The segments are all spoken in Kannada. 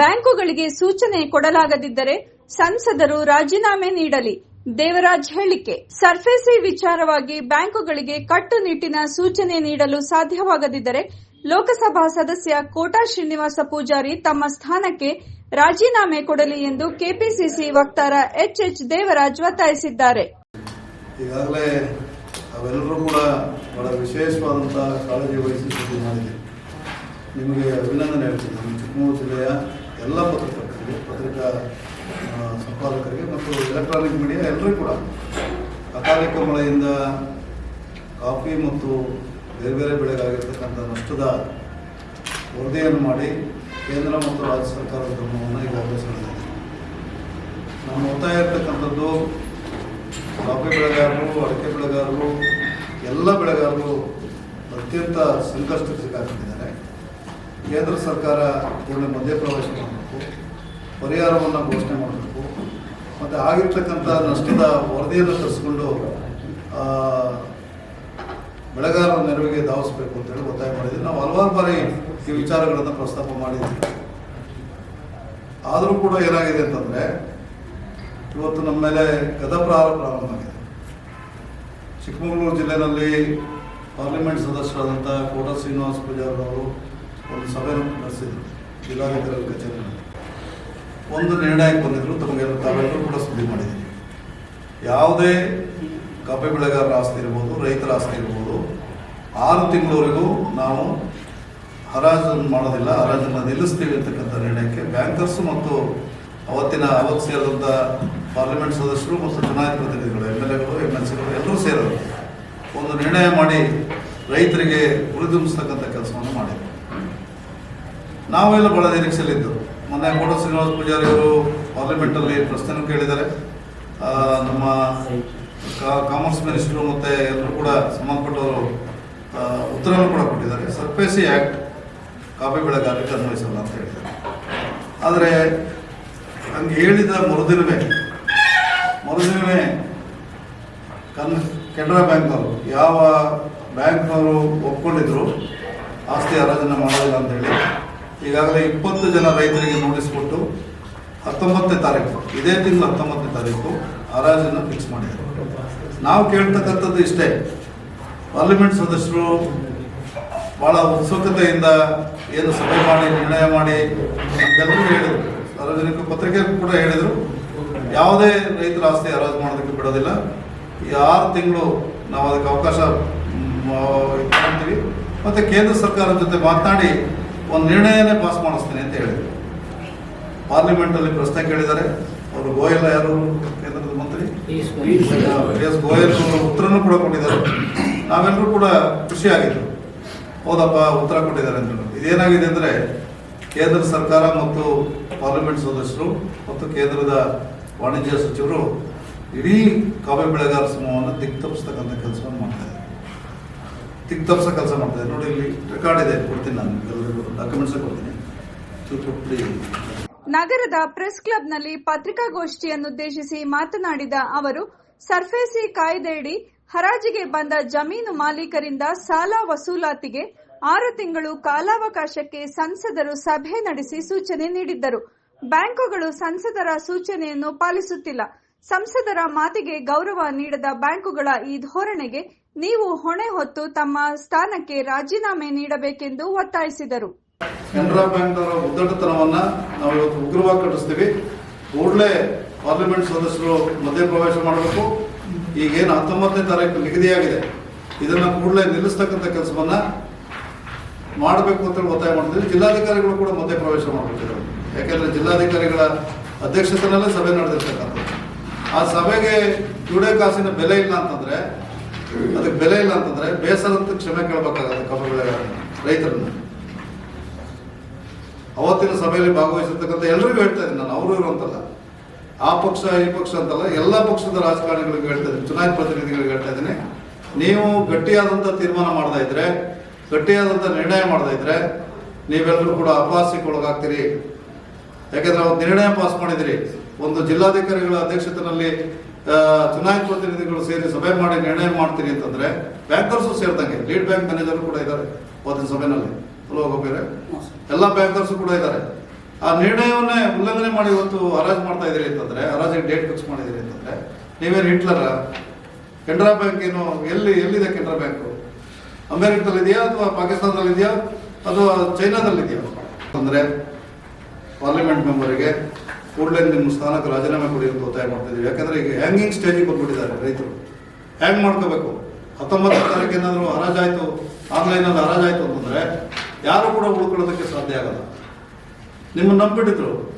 ಬ್ಯಾಂಕುಗಳಿಗೆ ಸೂಚನೆ ಕೊಡಲಾಗದಿದ್ದರೆ ಸಂಸದರು ರಾಜೀನಾಮೆ ನೀಡಲಿ. ದೇವರಾಜ್ ಹೇಳಿಕೆ. ಸರ್ಫೇಸಿ ವಿಚಾರವಾಗಿ ಬ್ಯಾಂಕುಗಳಿಗೆ ಕಟ್ಟುನಿಟ್ಟಿನ ಸೂಚನೆ ನೀಡಲು ಸಾಧ್ಯವಾಗದಿದ್ದರೆ ಲೋಕಸಭಾ ಸದಸ್ಯ ಕೋಟಾ ಶ್ರೀನಿವಾಸ ಪೂಜಾರಿ ತಮ್ಮ ಸ್ಥಾನಕ್ಕೆ ರಾಜೀನಾಮೆ ಕೊಡಲಿ ಎಂದು ಕೆಪಿಸಿಸಿ ವಕ್ತಾರ ಎಚ್ ಎಚ್ ದೇವರಾಜ್ ಒತ್ತಾಯಿಸಿದ್ದಾರೆ. ಈಗಾಗಲೇ ಅವೆಲ್ಲರೂ ಕೂಡ ಬಹಳ ವಿಶೇಷವಾದಂತಹ ಕಾಳಜಿ ವಹಿಸಿ ನಿಮಗೆ ಅಭಿನಂದನೆ ಹೇಳ್ತೀನಿ. ಚಿಕ್ಕಮಗಳೂರು ಜಿಲ್ಲೆಯ ಎಲ್ಲ ಪತ್ರಕರ್ತರಿಗೆ ಪತ್ರಿಕಾ ಸಂಪಾದಕರಿಗೆ ಮತ್ತು ಎಲೆಕ್ಟ್ರಾನಿಕ್ ಮೀಡಿಯಾ ಎಲ್ಲರಿಗೂ ಕೂಡ. ಅಕಾಲಿಕ ಮಳೆಯಿಂದ ಕಾಫಿ ಮತ್ತು ಬೇರೆ ಬೇರೆ ಬೆಳೆಗಾಗಿರ್ತಕ್ಕಂಥ ನಷ್ಟದ ವರದಿಯನ್ನು ಮಾಡಿ ಕೇಂದ್ರ ಮತ್ತು ರಾಜ್ಯ ಸರ್ಕಾರದ ಗಮನವನ್ನು ಈಗಾಗಲೇ ಸೆಳೆದಿದೆ ನಮ್ಮ ಒತ್ತಾಯ ಇರ್ತಕ್ಕಂಥದ್ದು, ಕಾಫಿ ಬೆಳೆಗಾರರು, ಅಡಿಕೆ ಬೆಳೆಗಾರರು, ಎಲ್ಲ ಬೆಳೆಗಾರರು ಅತ್ಯಂತ ಸಂಕಷ್ಟಕ್ಕೆ ಸಿಕ್ಕಾಕೊಂಡಿದ್ದಾರೆ. ಕೇಂದ್ರ ಸರ್ಕಾರ ಕೂಡಲೇ ಮಧ್ಯಪ್ರವೇಶ ಮಾಡಬೇಕು, ಪರಿಹಾರವನ್ನು ಘೋಷಣೆ ಮಾಡಬೇಕು, ಮತ್ತು ಆಗಿರ್ತಕ್ಕಂಥ ನಷ್ಟದ ವರದಿಯನ್ನು ತರಿಸ್ಕೊಂಡು ಬೆಳೆಗಾರರ ನೆರವಿಗೆ ಧಾವಿಸಬೇಕು ಅಂತೇಳಿ ಒತ್ತಾಯ ಮಾಡಿದ್ದೀವಿ ನಾವು ಹಲವಾರು ಬಾರಿ ಈ ವಿಚಾರಗಳನ್ನು ಪ್ರಸ್ತಾಪ ಮಾಡಿದ್ದೀವಿ ಆದರೂ ಕೂಡ ಏನಾಗಿದೆ ಅಂತಂದರೆ, ಇವತ್ತು ನಮ್ಮ ಮೇಲೆ ಗದಪ್ರಹಾರ ಪ್ರಾರಂಭ ಆಗಿದೆ. ಚಿಕ್ಕಮಗಳೂರು ಜಿಲ್ಲೆಯಲ್ಲಿ ಪಾರ್ಲಿಮೆಂಟ್ ಸದಸ್ಯರಾದಂಥ ಕೋಟ ಶ್ರೀನಿವಾಸ ಪೂಜಾರಿ ಅವರು ಒಂದು ಸಭೆಯನ್ನು ನಡೆಸಿದ್ರು ಜಿಲ್ಲಾಧಿಕಾರಿ ಕಚೇರಿಯಲ್ಲಿ ಒಂದು ನಿರ್ಣಯಕ್ಕೆ ಬಂದಿದ್ರು, ತಮಗೆಲ್ಲ ತಾವೆಲ್ಲರೂ ಕೂಡ ಸುದ್ದಿ ಮಾಡಿದ್ದೀವಿ ಯಾವುದೇ ಕಬ್ಬೆ ಬೆಳೆಗಾರರ ಆಸ್ತಿ ಇರ್ಬೋದು, ರೈತರ ಆಸ್ತಿ ಇರ್ಬೋದು, ಆರು ತಿಂಗಳವರೆಗೂ ನಾವು ಹರಾಜು ಮಾಡೋದಿಲ್ಲ, ಹರಾಜನ್ನು ನಿಲ್ಲಿಸ್ತೀವಿ ಅಂತಕ್ಕಂಥ ನಿರ್ಣಯಕ್ಕೆ ಬ್ಯಾಂಕರ್ಸ್ ಮತ್ತು ಅವತ್ತಿನ ಅವತ್ತು ಸೇರಿದಂಥ ಪಾರ್ಲಿಮೆಂಟ್ ಸದಸ್ಯರು ಮತ್ತು ಚುನಾಯಿತ ಪ್ರತಿನಿಧಿಗಳು ಎಂ ಎಲ್ ಎಗಳು ಎಂ ಎಲ್ ಸಿಗಳು ಎಲ್ಲರೂ ಸೇರಿದ್ರು. ಒಂದು ನಿರ್ಣಯ ಮಾಡಿ ರೈತರಿಗೆ ಉಳಿದುಂಬಿಸ್ತಕ್ಕಂಥ ಕೆಲಸವನ್ನು ಮಾಡಿದರು. ನಾವೆಲ್ಲ ಬಹಳ ನಿರೀಕ್ಷೆಯಲ್ಲಿದ್ದು ಮೊನ್ನೆ ಕೋಟ ಶ್ರೀನಿವಾಸ ಪೂಜಾರಿ ಅವರು ಪಾರ್ಲಿಮೆಂಟಲ್ಲಿ ಪ್ರಶ್ನೆಯನ್ನು ಕೇಳಿದ್ದಾರೆ. ನಮ್ಮ ಕಾಮರ್ಸ್ ಮಿನಿಸ್ಟ್ರು ಮತ್ತು ಎಲ್ಲರೂ ಕೂಡ ಸಂಬಂಧಪಟ್ಟವರು ಉತ್ತರವನ್ನು ಕೂಡ ಕೊಟ್ಟಿದ್ದಾರೆ. ಸರ್ಪೇಸಿ ಆ್ಯಕ್ಟ್ ಕಾಫಿ ಬೆಳೆಗಾರಿಕೆ ಅನ್ವಯಿಸಲ್ಲ ಅಂತ ಹೇಳಿದ್ದಾರೆ. ಆದರೆ, ಹಂಗೆ ಹೇಳಿದ ಮರುದಿನವೇ ಮರುದಿನವೇ ಕನ್, ಕೆನರಾ ಬ್ಯಾಂಕ್ನವರು, ಯಾವ ಬ್ಯಾಂಕ್ನವರು ಒಪ್ಕೊಂಡಿದ್ರು, ಆಸ್ತಿ ಹರಾಜನ್ನು ಅಂತ ಹೇಳಿ ಈಗಾಗಲೇ ಇಪ್ಪತ್ತು ಜನ ರೈತರಿಗೆ ನೋಟಿಸ್ ಕೊಟ್ಟು ಹತ್ತೊಂಬತ್ತನೇ ತಾರೀಕು, ಇದೇ ತಿಂಗಳು ಹತ್ತೊಂಬತ್ತನೇ ತಾರೀಕು ಹರಾಜನ್ನು ಫಿಕ್ಸ್ ಮಾಡಿದ್ದಾರೆ ನಾವು ಕೇಳ್ತಕ್ಕಂಥದ್ದು ಇಷ್ಟೇ. ಪಾರ್ಲಿಮೆಂಟ್ ಸದಸ್ಯರು ಭಾಳ ಉತ್ಸುಕತೆಯಿಂದ ಏನು ಸಭೆ ಮಾಡಿ, ನಿರ್ಣಯ ಮಾಡಿ ಎಲ್ಲರೂ ಹೇಳಿದರು. ಸಾರ್ವಜನಿಕ ಪತ್ರಿಕೆ ಕೂಡ ಹೇಳಿದರು. ಯಾವುದೇ ರೈತರ ಆಸ್ತಿ ಹರಾಜು ಮಾಡೋದಕ್ಕೆ ಬಿಡೋದಿಲ್ಲ. ಈ ಆರು ತಿಂಗಳು ನಾವು ಅದಕ್ಕೆ ಅವಕಾಶ ಮತ್ತು ಕೇಂದ್ರ ಸರ್ಕಾರದ ಜೊತೆ ಮಾತನಾಡಿ ಒಂದು ನಿರ್ಣಯನೇ ಪಾಸ್ ಮಾಡಿಸ್ತೀನಿ ಅಂತ ಹೇಳಿದರು. ಪಾರ್ಲಿಮೆಂಟಲ್ಲಿ ಪ್ರಶ್ನೆ ಕೇಳಿದ್ದಾರೆ. ಅವರು ಗೋಯಲ್ ಯಾರು? ಕೇಂದ್ರದ ಮಂತ್ರಿ? ಎಸ್ ಗೋಯಲ್. ಅವರು ಉತ್ತರನೂ ಕೂಡ ಕೊಟ್ಟಿದ್ದಾರೆ. ನಾವೆಲ್ಲರೂ ಕೂಡ ಖುಷಿಯಾಗಿದ್ದು ಹೌದಪ್ಪ ಉತ್ತರ ಕೊಟ್ಟಿದ್ದಾರೆ ಅಂತ ಇದೇನಾಗಿದೆ ಅಂದರೆ ಕೇಂದ್ರ ಸರ್ಕಾರ ಮತ್ತು ಪಾರ್ಲಿಮೆಂಟ್ ಸದಸ್ಯರು ಮತ್ತು ಕೇಂದ್ರದ ವಾಣಿಜ್ಯ ಸಚಿವರು ಇಡೀ ಕಾಫಿ ಬೆಳೆಗಾರ ಸಮೂಹವನ್ನು ದಿಕ್ತಪ್ಪಿಸ್ತಕ್ಕಂಥ ಕೆಲಸವನ್ನು ಮಾಡ್ತಾ ಇದ್ದಾರೆ ದಿಕ್ತಪ್ಪಿಸೋ ಕೆಲಸ ಮಾಡ್ತಾರೆ ನೋಡಿ, ಇಲ್ಲಿ ರೆಕಾರ್ಡ್ ಇದೆ. ಕೊಡ್ತೀನಿ ನಾನು. ಎಲ್ಲರಿಗೂ ಡಾಕ್ಯುಮೆಂಟ್ಸ್ ಕೊಡ್ತೀನಿ. ನಗರದ ಪ್ರೆಸ್ ಕ್ಲಬ್ನಲ್ಲಿ ಪತ್ರಿಕಾಗೋಷ್ಠಿಯನ್ನುದ್ದೇಶಿಸಿ ಮಾತನಾಡಿದ ಅವರು, ಸರ್ಫೇಸಿ ಕಾಯ್ದೆಯಡಿ ಹರಾಜಿಗೆ ಬಂದ ಜಮೀನು ಮಾಲೀಕರಿಂದ ಸಾಲ ವಸೂಲಾತಿಗೆ ಆರು ತಿಂಗಳು ಕಾಲಾವಕಾಶಕ್ಕೆ ಸಂಸದರು ಸಭೆ ನಡೆಸಿ ಸೂಚನೆ ನೀಡಿದ್ದರು. ಬ್ಯಾಂಕುಗಳು ಸಂಸದರ ಸೂಚನೆಯನ್ನು ಪಾಲಿಸುತ್ತಿಲ್ಲ. ಸಂಸದರ ಮಾತಿಗೆ ಗೌರವ ನೀಡದ ಬ್ಯಾಂಕುಗಳ ಈ ಧೋರಣೆಗೆ ನೀವು ಹೊಣೆ ಹೊತ್ತು ತಮ್ಮ ಸ್ಥಾನಕ್ಕೆ ರಾಜೀನಾಮೆ ನೀಡಬೇಕೆಂದು ಒತ್ತಾಯಿಸಿದರು. ಕೆನರಾ ಬ್ಯಾಂಕ್ನವರ ಉದ್ದಟತನವನ್ನ ನಾವು ಇವತ್ತು ಉಗ್ರವಾಗಿ ಕಟ್ಟಿಸ್ತೀವಿ. ಕೂಡಲೇ ಪಾರ್ಲಿಮೆಂಟ್ ಸದಸ್ಯರು ಮಧ್ಯಪ್ರವೇಶ ಮಾಡಬೇಕು. ಈಗೇನು ಹತ್ತೊಂಬತ್ತನೇ ತಾರೀಕು ನಿಗದಿಯಾಗಿದೆ. ಇದನ್ನ ಕೂಡಲೇ ನಿಲ್ಲಿಸ್ತಕ್ಕಂಥ ಕೆಲಸವನ್ನ ಮಾಡಬೇಕು ಅಂತ ಒತ್ತಾಯ ಮಾಡ್ತೀವಿ ಜಿಲ್ಲಾಧಿಕಾರಿಗಳು ಕೂಡ ಮಧ್ಯಪ್ರವೇಶ ಮಾಡಬೇಕು ಯಾಕೆಂದ್ರೆ ಜಿಲ್ಲಾಧಿಕಾರಿಗಳ ಅಧ್ಯಕ್ಷತೆಯಲ್ಲೇ ಸಭೆ ನಡೆದಿರ್ತಕ್ಕಂಥದ್ದು. ಆ ಸಭೆಗೆ ಕ್ಯೂಡೆ ಕಾಸಿನ ಬೆಲೆ ಇಲ್ಲ ಅಂತಂದ್ರೆ ಅದಕ್ಕೆ ಬೆಲೆ ಇಲ್ಲ ಅಂತಂದ್ರೆ ಬೇಸರಂತ ಕ್ಷಮೆ ಕೇಳಬೇಕಾಗತ್ತೆ ಕಬ್ಬು ರೈತರನ್ನು. ಅವತ್ತಿನ ಸಭೆಯಲ್ಲಿ ಭಾಗವಹಿಸಿರ್ತಕ್ಕಂಥ ಎಲ್ರಿಗೂ ಹೇಳ್ತಾ ಇದ್ದೀನಿ ನಾನು, ಅವರು ಇರುವಂತಲ್ಲ ಆ ಪಕ್ಷ, ಈ ಪಕ್ಷ ಅಂತಲ್ಲ, ಎಲ್ಲ ಪಕ್ಷದ ರಾಜಕಾರಣಿಗಳಿಗೆ ಹೇಳ್ತಾ ಇದ್ದೀನಿ, ಚುನಾಯಿತ ಪ್ರತಿನಿಧಿಗಳಿಗೆ ಹೇಳ್ತಾ ಇದ್ದೀನಿ. ನೀವು ಗಟ್ಟಿಯಾದಂಥ ತೀರ್ಮಾನ ಮಾಡ್ತಾ ಇದ್ರೆ ಗಟ್ಟಿಯಾದಂಥ ನಿರ್ಣಯ ಮಾಡ್ತಾ ಇದ್ರೆ, ನೀವೆಲ್ಲರೂ ಕೂಡ ಅಪಹಾಸ್ಯಕ್ಕೆ ಒಳಗಾಗ್ತೀರಿ. ಯಾಕೆಂದ್ರೆ ಅವತ್ತು ನಿರ್ಣಯ ಪಾಸ್ ಮಾಡಿದಿರಿ. ಒಂದು ಜಿಲ್ಲಾಧಿಕಾರಿಗಳ ಅಧ್ಯಕ್ಷತೆಯಲ್ಲಿ ಚುನಾಯಿತ ಪ್ರತಿನಿಧಿಗಳು ಸೇರಿ ಸಭೆ ಮಾಡಿ ನಿರ್ಣಯ ಮಾಡ್ತೀನಿ ಅಂತಂದ್ರೆ ಬ್ಯಾಂಕರ್ಸು ಸೇರಿದಂಗೆ ಲೀಡ್ ಬ್ಯಾಂಕ್ ಮ್ಯಾನೇಜರ್ ಕೂಡ ಇದ್ದಾರೆ ಅವತ್ತಿನ ಸಭೆನಲ್ಲಿ. ಬೇರೆ ಎಲ್ಲ ಬ್ಯಾಂಕರ್ಸು ಕೂಡ ಇದ್ದಾರೆ. ಆ ನಿರ್ಣಯವನ್ನೇ ಉಲ್ಲಂಘನೆ ಮಾಡಿ ಇವತ್ತು ಹರಾಜು ಮಾಡ್ತಾ ಇದ್ದೀರಿ ಅಂತಂದ್ರೆ, ಹರಾಜಿಗೆ ಡೇಟ್ ಫಿಕ್ಸ್ ಮಾಡಿದಿರಿ ಅಂತಂದ್ರೆ, ನೀವೇನು ಹಿಟ್ಲರ? ಕೆನರಾ ಬ್ಯಾಂಕ್ ಏನು, ಎಲ್ಲಿ, ಎಲ್ಲಿದೆ ಕೆನರಾ ಬ್ಯಾಂಕು? ಅಮೆರಿಕದಲ್ಲಿ ಇದೆಯಾ ಅಥವಾ ಪಾಕಿಸ್ತಾನದಲ್ಲಿ ಇದೆಯಾ ಅಥವಾ ಚೈನಾದಲ್ಲಿ ಇದೆಯಾ ಅಂದ್ರೆ ಪಾರ್ಲಿಮೆಂಟ್ ಮೆಂಬರಿಗೆ ಕೂಡಲೇ ನಿಮ್ಮ ಸ್ಥಾನಕ್ಕೆ ರಾಜೀನಾಮೆ ಕೊಡಿ ಅಂತ ಒತ್ತಾಯ ಮಾಡ್ತಿದ್ದೀವಿ ಯಾಕಂದ್ರೆ ಈಗ ಹ್ಯಾಂಗಿಂಗ್ ಸ್ಟೇಜಿಗೆ ಬಂದ್ಬಿಟ್ಟಿದ್ದಾರೆ ರೈತರು. ಹ್ಯಾಂಗ್ ಮಾಡ್ಕೋಬೇಕು. ಹತ್ತೊಂಬತ್ತು ತಾರೀಕು ಏನಾದರೂ ಹರಾಜಾಯ್ತು ಆನ್ಲೈನಲ್ಲಿ ಹರಾಜಾಯ್ತು ಅಂತಂದ್ರೆ ಯಾರು ಕೂಡ ಉಳ್ಕೊಳ್ಳೋದಕ್ಕೆ ಸಾಧ್ಯ ಆಗಲ್ಲ. ನಿಮ್ಮನ್ನು ನಂಬಿಟ್ಟಿದ್ರು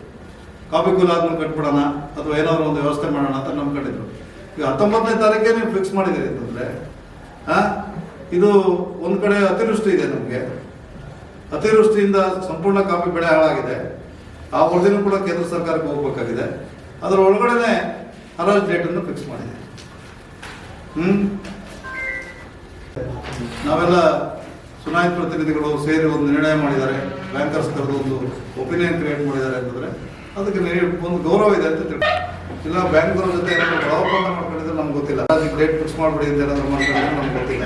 ಕಾಪಿ ಕೂಲ್ ಆದ್ಮೇಲೆ ಕಟ್ಬಿಡೋಣ, ಅಥವಾ ಏನಾದ್ರು ಒಂದು ವ್ಯವಸ್ಥೆ ಮಾಡೋಣ ಅಂತ ನಂಬ್ಕೊಂಡಿದ್ರು. ಈಗ ಹತ್ತೊಂಬತ್ತನೇ ತಾರೀಕೇ ನೀವು ಫಿಕ್ಸ್ ಮಾಡಿದಿರಿ ಅಂತಂದ್ರೆ, ಆ, ಇದು ಒಂದು ಕಡೆ ಅತಿವೃಷ್ಟಿ ಇದೆ ನಮಗೆ. ಅತಿವೃಷ್ಟಿಯಿಂದ ಸಂಪೂರ್ಣ ಕಾಫಿ ಬೆಳೆ ಹಾಳಾಗಿದೆ. ಆ ವರದಿನೂ ಕೂಡ ಕೇಂದ್ರ ಸರ್ಕಾರಕ್ಕೆ ಹೋಗ್ಬೇಕಾಗಿದೆ. ಅದರ ಒಳಗಡೆನೆ ಹರಾಜ್ ಡೇಟ್ ಅನ್ನು ಫಿಕ್ಸ್ ಮಾಡಿದೆ. ಹ್ಮ್? ನಾವೆಲ್ಲ ಚುನಾಯಿತ ಪ್ರತಿನಿಧಿಗಳು ಸೇರಿ ಒಂದು ನಿರ್ಣಯ ಮಾಡಿದ್ದಾರೆ. ಬ್ಯಾಂಕರ್ಸ್ ಕರೆದು ಒಂದು ಒಪಿನಿಯನ್ ಕ್ರಿಯೇಟ್ ಮಾಡಿದ್ದಾರೆ ಅಂತಂದ್ರೆ ಅದಕ್ಕೆ ಒಂದು ಗೌರವ ಇದೆ ಅಂತ ತಿಳ್ಕೊ ಇಲ್ಲ ಬ್ಯಾಂಕ್ದವ್ರ ಜೊತೆ ಏನಾದ್ರು ಒಪ್ಪಂದ ಮಾಡ್ಕೊಂಡಿದ್ರೆ ನಮ್ಗೆ ಗೊತ್ತಿಲ್ಲ. ಅದಕ್ಕೆ ಡೇಟ್ ಫಿಕ್ಸ್ ಮಾಡ್ಬಿಡಿ ಅಂತ ಏನಾದರೂ ಮಾಡ್ಕೊಂಡಿದ್ರೆ ನಮ್ಗೆ ಗೊತ್ತಿಲ್ಲ.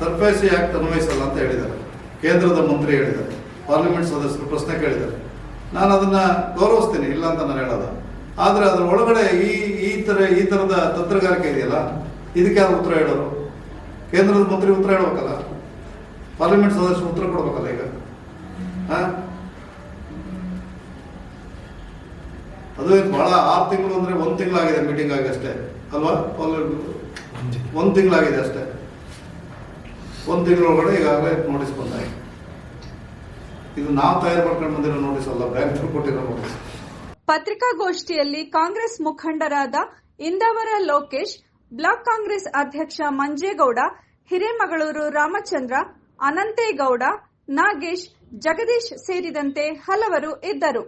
ಸರ್ಫೇಸಿ ಆಕ್ಟ್ ಅನ್ವಯಿಸಲ್ಲ ಅಂತ ಹೇಳಿದ್ದಾರೆ. ಕೇಂದ್ರದ ಮಂತ್ರಿ ಹೇಳಿದ್ದಾರೆ. ಪಾರ್ಲಿಮೆಂಟ್ ಸದಸ್ಯರು ಪ್ರಶ್ನೆ ಕೇಳಿದ್ದಾರೆ. ನಾನು ಅದನ್ನ ಗೌರವಿಸ್ತೀನಿ ಇಲ್ಲ ಅಂತ ನಾನು ಹೇಳೋದು. ಆದ್ರೆ ಅದ್ರ ಒಳಗಡೆ ಈ ಈ ತರ ಈ ತರದ ತಂತ್ರಗಾರಿಕೆ ಇದೆಯಲ್ಲ ಇದಕ್ಕೆ ಯಾರು ಉತ್ತರ ಹೇಳೋರು? ಕೇಂದ್ರದ ಮಂತ್ರಿ ಉತ್ತರ ಹೇಳಬೇಕಲ್ಲ? ಪಾರ್ಲಿಮೆಂಟ್ ಸದಸ್ಯರು ಉತ್ತರ ಕೊಡ್ಬೇಕಲ್ಲ ಈಗ? ಹಾಂ? ಅದು ಬಹಳ ಆರು ತಿಂಗಳು ಅಂದರೆ ಒಂದು ತಿಂಗಳಾಗಿದೆ ಮೀಟಿಂಗ್ ಆಗಿ ಅಷ್ಟೇ. ಅಲ್ವಾ? ಒಂದು ತಿಂಗಳಾಗಿದೆ ಅಷ್ಟೇ. ಒಂದ್ ತಿಂಗಳೊಳಗಡೆ ಈಗಾಗಲೇ ನೋಟಿಸ್ ಬಂದಾಗಿದೆ ಇದು ನಾವು ತಯಾರು ಮಾಡ್ಕೊಂಡು ಬಂದಿರೋ ನೋಟಿಸ್ ಅಲ್ಲ ಬ್ಯಾಂಕ್ ಕೊಟ್ಟಿರೋ ನೋಟಿಸ್ ಪತ್ರಿಕಾಗೋಷ್ಠಿಯಲ್ಲಿ ಕಾಂಗ್ರೆಸ್ ಮುಖಂಡರಾದ ಇಂದವರ ಲೋಕೇಶ್, ಬ್ಲಾಕ್ ಕಾಂಗ್ರೆಸ್ ಅಧ್ಯಕ್ಷ ಮಂಜೇಗೌಡ, ಹಿರೇಮಗಳೂರು ರಾಮಚಂದ್ರ, ಅನಂತೇಗೌಡ, ನಾಗೇಶ್, ಜಗದೀಶ್ ಸೇರಿದಂತೆ ಹಲವರು ಇದ್ದರು.